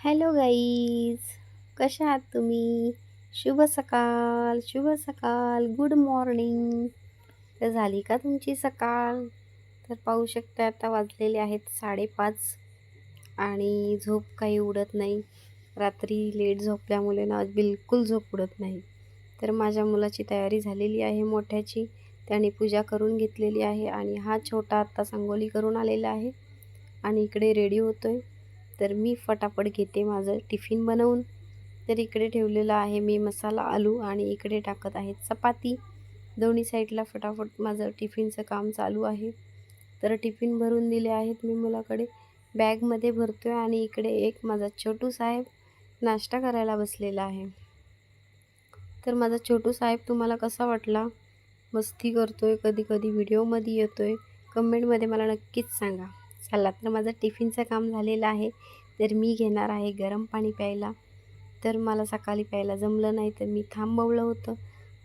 Hello guys कशा आहात तुम्ही? शुभ सकाळ शुभ सकाळ गुड मॉर्निंग. तर झाली का तुमची सकाळ? तर पाहू शकता आता वाजलेले आहेत साडेपाच आणि झोप काही उडत नाही. रात्री लेट झोपल्यामुळे ना बिलकुल झोप उडत नाही. तर माझ्या मुलाची तयारी झालेली आहे मोठ्याची. त्याने पूजा करून घेतलेली आहे आणि हा छोटा आत्ता सांगोली करून आलेला आहे आणि इकडे रेडी होतो आहे तर मी फटाफट घेते माझं टिफिन बनवून. तर इकडे ठेवलेलं आहे मी मसाला आलू आणि इकडे टाकत आहे चपाती. दोन्ही साईडला फटाफट माझं टिफिनचं काम चालू आहे. तर टिफिन भरून दिले आहेत मी मुलाकडे. बॅगमध्ये भरतो आहे आणि इकडे एक माझा छोटू साहेब नाश्ता करायला बसलेला आहे. तर माझा छोटू साहेब तुम्हाला कसा वाटला? मस्ती करतो आहे कधी कधी व्हिडिओमध्ये येतो आहे कमेंटमध्ये मला नक्कीच सांगा. चला तर माझं टिफिनचं काम झालेलं आहे. तर मी घेणार आहे गरम पाणी प्यायला. तर मला सकाळी प्यायला जमलं नाही तर मी थांबवलं होतं.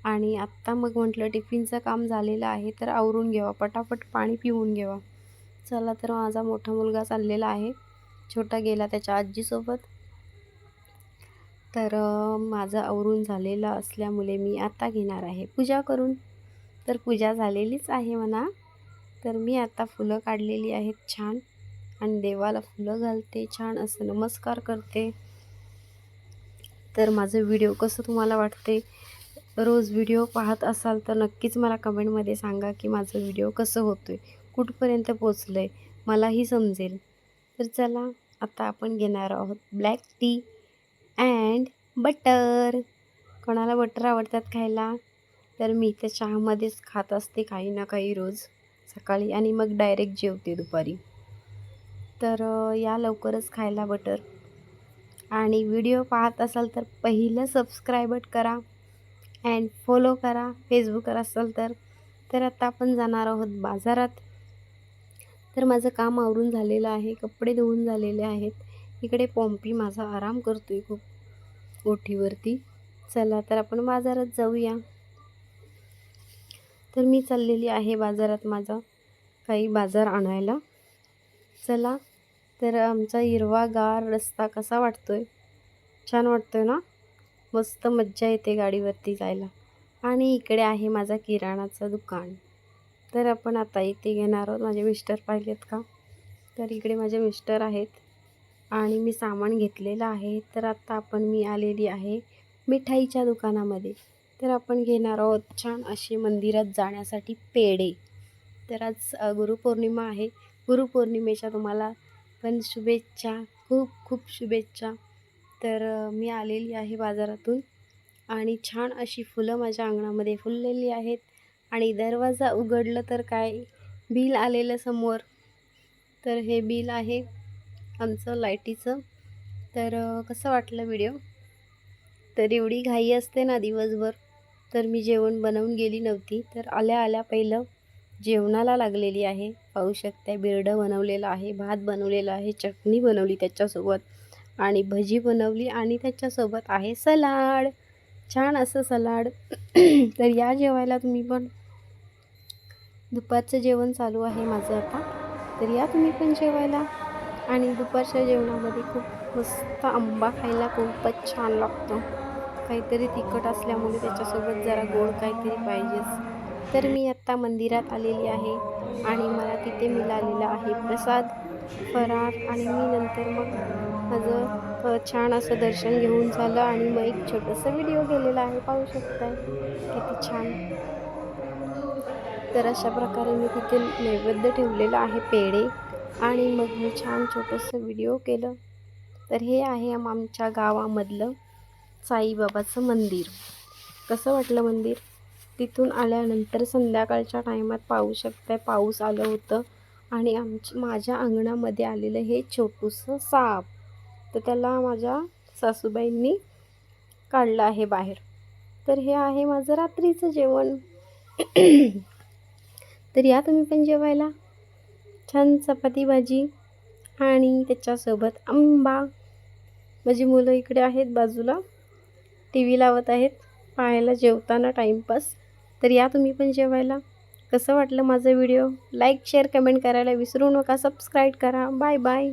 आणि आत्ता मग म्हटलं टिफिनचं काम झालेलं आहे तर आवरून घ्यावा पटापट पाणी पिऊन घ्यावा चला तर माझा मोठा मुलगा चाललेला आहे. छोटा गेला त्याच्या आजीसोबत. तर माझं आवरून झालेलं असल्यामुळे मी आता घेणार आहे. पूजा करून. तर पूजा झालेलीच आहे म्हणा. तर मी आता फुलं काढलेली आहेत छान. आणि देवाला फुलं घालते छान असं नमस्कार करते. तर माझं व्हिडिओ कसं तुम्हाला वाटते? रोज व्हिडिओ पाहत असाल तर नक्कीच मला कमेंटमध्ये सांगा की माझं व्हिडिओ कसं होतो आहे कुठपर्यंत पोचलं आहे मलाही समजेल. तर चला आता आपण घेणार आहोत ब्लॅक टी अँड बटर कोणाला बटर आवडतात खायला? तर मी तर चहामध्येच खात असते काही ना काही रोज. सकाळी आणि मग डायरेक्ट जेवते दुपारी. तर या लवकरच खायला बटर. आणि व्हिडिओ पाहत असाल तर पहिलं सबस्क्राईबट करा अँड फॉलो करा. फेसबुकवर असाल तर. तर आता आपण जाणार आहोत बाजारात. तर माझं काम आवरून झालेलं आहे. कपडे धुवून झालेले आहेत. इकडे पॉम्पी माझा आराम करतो आहे खूप. ओठीवरती चला तर आपण बाजारात जाऊया. तर मी चाललेली आहे बाजारात माझा काही बाजार आणायला. चला तर आमचा हिरवागार रस्ता कसा वाटतो आहे छान वाटतो आहे ना? मस्त मज्जा येते गाडीवरती जायला. आणि इकडे आहे माझा किराणाचं दुकान. तर आपण आता इथे घेणार आहोत. माझे मिस्टर पाहिलेत का? तर इकडे माझे मिस्टर आहेत आणि मी सामान घेतलेलं आहे. तर आत्ता आपण मी आलेली आहे मिठाईच्या दुकानामध्ये. तर आपण घेणार आहोत छान असे मंदिरात जाण्यासाठी पेढे. तर आज गुरुपौर्णिमा आहे. गुरुपौर्णिमेच्या तुम्हाला पण शुभेच्छा खूप खूप शुभेच्छा. तर मी आलेली आहे बाजारातून आणि छान अशी फुलं माझ्या अंगणामध्ये फुललेली आहेत आणि दरवाजा उघडलं तर काय? बिल आलेलं समोर. तर हे बिल आहे आमचं लाईटीचं. तर कसं वाटलं व्हिडिओ? तर एवढी घाई असते ना दिवसभर. तर मी जेवण बनवून गेली नव्हती. तर आल्या आल्या पहिलं जेवणाला लागलेली आहे. पाहू शकता बिरडं बनवलेलं आहे भात बनवलेला आहे चटणी बनवली त्याच्यासोबत आणि भजी बनवली आणि त्याच्यासोबत आहे सलाड. छान असं सलाड. तर या जेवायला तुम्ही पण दुपारचं जेवण चालू आहे माझं आता. तर या तुम्ही पण जेवायला. आणि दुपारच्या जेवणामध्ये खूप मस्त आंबा खायला खूपच छान लागतो. काहीतरी तिखट असल्यामुळे त्याच्यासोबत जरा गोड काहीतरी पाहिजेच तर मी आत्ता मंदिरात आलेली आहे आणि मला तिथे मिळालेलं आहे प्रसाद फराळ आणि मी नंतर मग माझं छान असं दर्शन घेऊन झालं आणि मग एक छोटंसं व्हिडिओ गेलेला आहे. पाहू शकताय? किती छान. तर अशा प्रकारे मी तिथे नैवेद्य ठेवलेलं आहे पेढे आणि मग मी छान छोटंसं व्हिडिओ केलं. तर हे आहे आमच्या गावामधलं साईबाबाचं मंदिर. कसं वाटलं मंदिर? तिथून आल्यानंतर संध्याकाळच्या टायमात पाहू शकताय पाऊस आलं होतं आणि आमच्या माझ्या अंगणामध्ये आलेलं हे छोटूसं साप. तर त्याला माझ्या सासूबाईंनी काढलं आहे बाहेर. तर हे आहे माझं रात्रीचं जेवण. तर या तुम्ही पण जेवायला. छान चपाती भाजी आणि त्याच्यासोबत आंबा. माझी मुलं इकडे आहेत बाजूला. टी व्ही लावत आहेत पाहायला जेवताना टाईमपास तर या तुम्ही पण जेवायला. कसं वाटलं माझं व्हिडिओ? लाईक शेअर कमेंट करायला विसरू नका. सबस्क्राईब करा. Bye bye.